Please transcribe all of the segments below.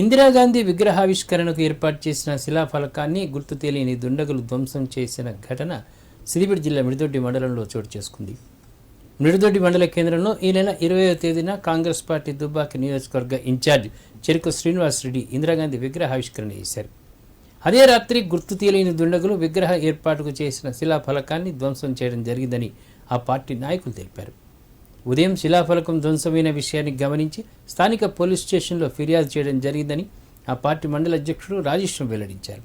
ఇందిరాగాంధీ విగ్రహావిష్కరణకు ఏర్పాటు చేసిన శిలాఫలకాన్ని గుర్తు తెలియని దుండగులు ధ్వంసం చేసిన ఘటన సిద్దిపేట జిల్లా మిడిదొడ్డి మండలంలో చోటు చేసుకుంది. మిడిదొడ్డి మండల కేంద్రంలో ఈ నెల ఇరవయో తేదీన కాంగ్రెస్ పార్టీ దుబ్బాకి నియోజకవర్గ ఇన్ఛార్జ్ చెరుకు శ్రీనివాసరెడ్డి ఇందిరాగాంధీ విగ్రహావిష్కరణ చేశారు. అదే రాత్రి గుర్తు తెలియని దుండగులు విగ్రహ ఏర్పాటుకు చేసిన శిలాఫలకాన్ని ధ్వంసం చేయడం జరిగిందని ఆ పార్టీ నాయకులు తెలిపారు. ఉదయం శిలాఫలకం ధ్వంసమైన విషయాన్ని గమనించి స్థానిక పోలీస్ స్టేషన్లో ఫిర్యాదు చేయడం జరిగిందని ఆ పార్టీ మండల అధ్యక్షుడు రాజేశ్వరం వెల్లడించారు.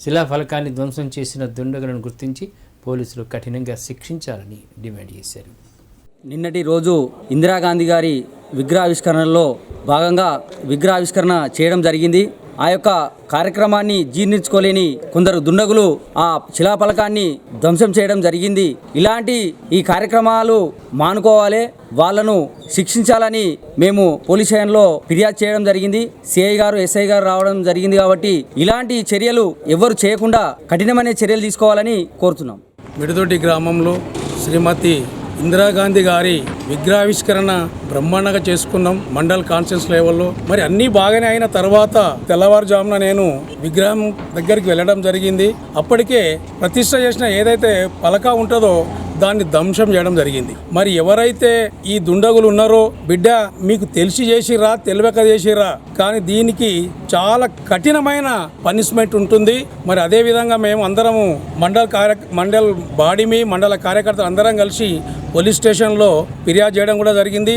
శిలాఫలకాన్ని ధ్వంసం చేసిన దుండగులను గుర్తించి పోలీసులు కఠినంగా శిక్షించాలని డిమాండ్ చేశారు. నిన్నటి రోజు ఇందిరాగాంధీ గారి విగ్రహావిష్కరణలో భాగంగా విగ్రహావిష్కరణ చేయడం జరిగింది. ఆ యొక్క కార్యక్రమాన్ని జీర్ణించుకోలేని కొందరు దుండగులు ఆ శిలాఫలకాన్ని ధ్వంసం చేయడం జరిగింది. ఇలాంటి ఈ కార్యక్రమాలు మానుకోవాలి వాళ్ళను శిక్షించాలని మేము పోలీస్ స్టేషన్లో ఫిర్యాదు చేయడం జరిగింది. సిఐ గారు ఎస్ఐ గారు రావడం జరిగింది కాబట్టి ఇలాంటి చర్యలు ఎవరు చేయకుండా కఠినమైన చర్యలు తీసుకోవాలని కోరుతున్నాం. మిడుదొడ్డి గ్రామంలో శ్రీమతి ఇందిరాగాంధీ గారి విగ్రహావిష్కరణ బ్రహ్మాండంగా చేసుకున్నాం మండల్ కాన్ఫరెన్స్ లెవెల్లో. మరి అన్నీ బాగానే అయిన తర్వాత తెల్లవారుజామున నేను విగ్రహం దగ్గరికి వెళ్ళడం జరిగింది. అప్పటికే ప్రతిష్ట చేసిన ఏదైతే పలక ఉంటుందో దాన్ని ధ్వంసం చేయడం జరిగింది. మరి ఎవరైతే ఈ దుండగులు ఉన్నారో బిడ్డ మీకు తెలిసి చేసిరా తెలియక చేసిరా కానీ దీనికి చాలా కఠినమైన పనిష్మెంట్ ఉంటుంది. మరి అదే విధంగా మేము అందరము మండల కార్య మండల్ బాడీమి మండల కార్యకర్తలు అందరం కలిసి పోలీస్ స్టేషన్లో ఫిర్యాదు చేయడం కూడా జరిగింది.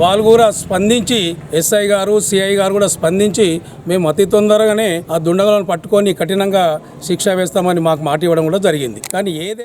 వాళ్ళు కూడా స్పందించి ఎస్ఐ గారు సిఐ గారు కూడా స్పందించి మేము అతి తొందరగానే ఆ దుండగులను పట్టుకొని కఠినంగా శిక్ష వేస్తామని మాకు మాట ఇవ్వడం కూడా జరిగింది. కానీ ఏదే